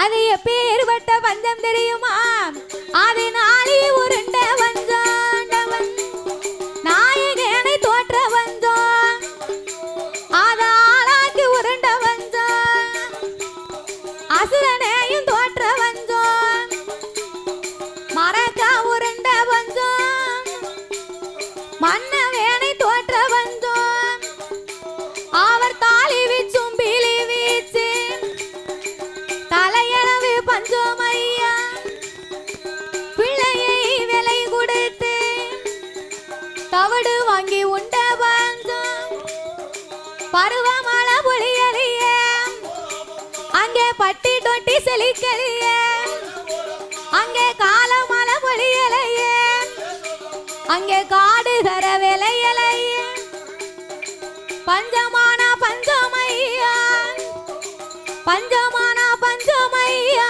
அது எப்பேற்பட்ட பஞ்சம் தெரியுமா? அதை நாளே உருண்ட வஞ்சாண்டவன். நாயகனை தோற்ற வந்தான் அது ஆளாக்கி உருண்ட வந்தான் அசுரனையும் தோற்ற வந்தான் மறக்க உருண்ட வந்தான் மன்ன பருவமழை பொழியறிய அங்கே பட்டி தொட்டி செழிக்கறிய அங்கே காலமழை பொழியலைய. அங்கே காடு கர விளையலைய. பஞ்சமான பஞ்சமையா பஞ்சமான பஞ்சமையா பெரிய பாரவிளை பஞ்ச